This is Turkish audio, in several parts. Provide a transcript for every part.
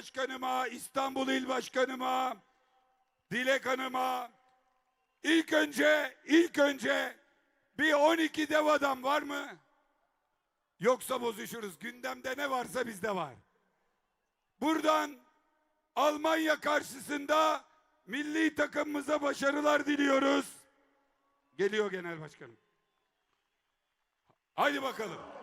Başkanıma, İstanbul İl Başkanıma, Dilek Hanım'a ilk önce ilk önce bir 12 dev adam var mı? Yoksa bozuşuruz. Gündemde ne varsa bizde var. Buradan Almanya karşısında milli takımımıza başarılar diliyoruz. Geliyor genel başkanım. Haydi bakalım.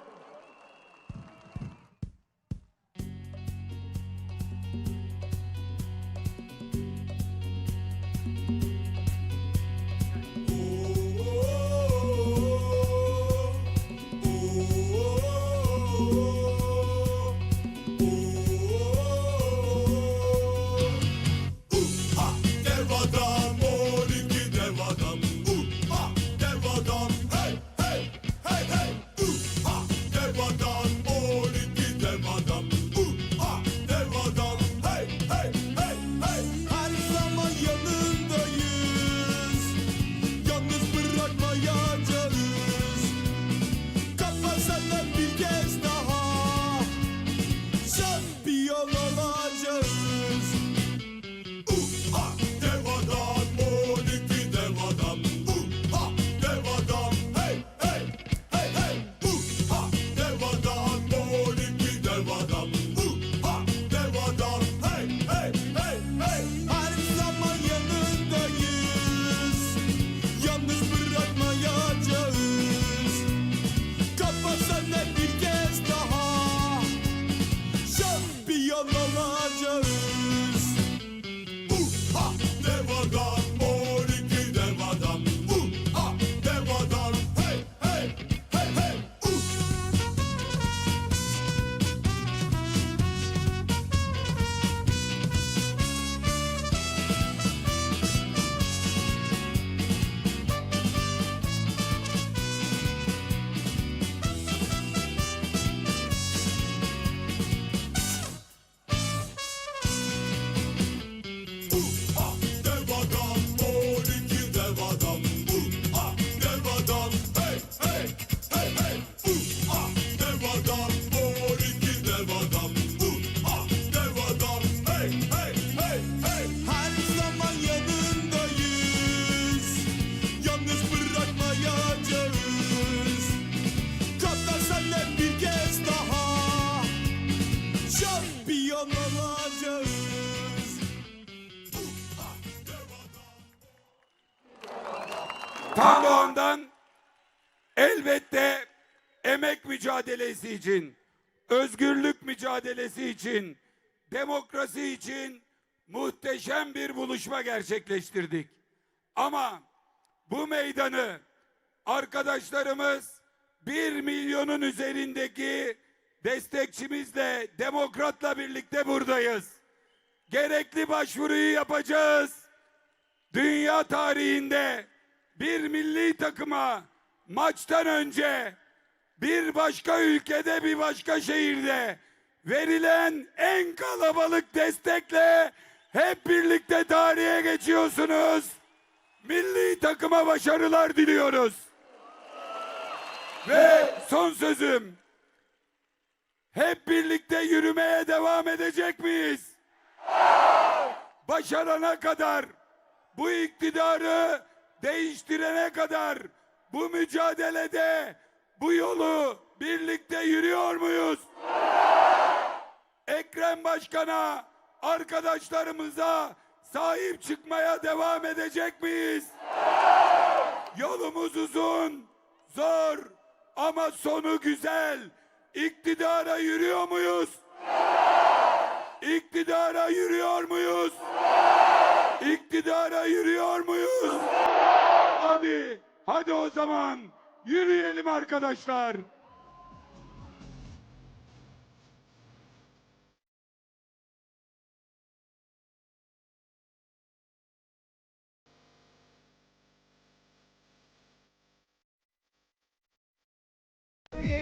Tam ondan elbette emek mücadelesi için, özgürlük mücadelesi için, demokrasi için muhteşem bir buluşma gerçekleştirdik. Ama bu meydanı arkadaşlarımız bir milyonun üzerindeki destekçimizle, demokratla birlikte buradayız. Gerekli başvuruyu yapacağız dünya tarihinde bir milli takıma maçtan önce bir başka ülkede bir başka şehirde verilen en kalabalık destekle hep birlikte tarihe geçiyorsunuz. Milli takıma başarılar diliyoruz. Ve son sözüm. Hep birlikte yürümeye devam edecek miyiz? Başarana kadar bu iktidarı değiştirene kadar bu mücadelede bu yolu birlikte yürüyor muyuz? Ekrem Başkan'a, arkadaşlarımıza sahip çıkmaya devam edecek miyiz? Yolumuz uzun, zor ama sonu güzel. İktidara yürüyor muyuz? İktidara yürüyor muyuz? İktidara yürüyor muyuz? Hadi, hadi o zaman yürüyelim arkadaşlar.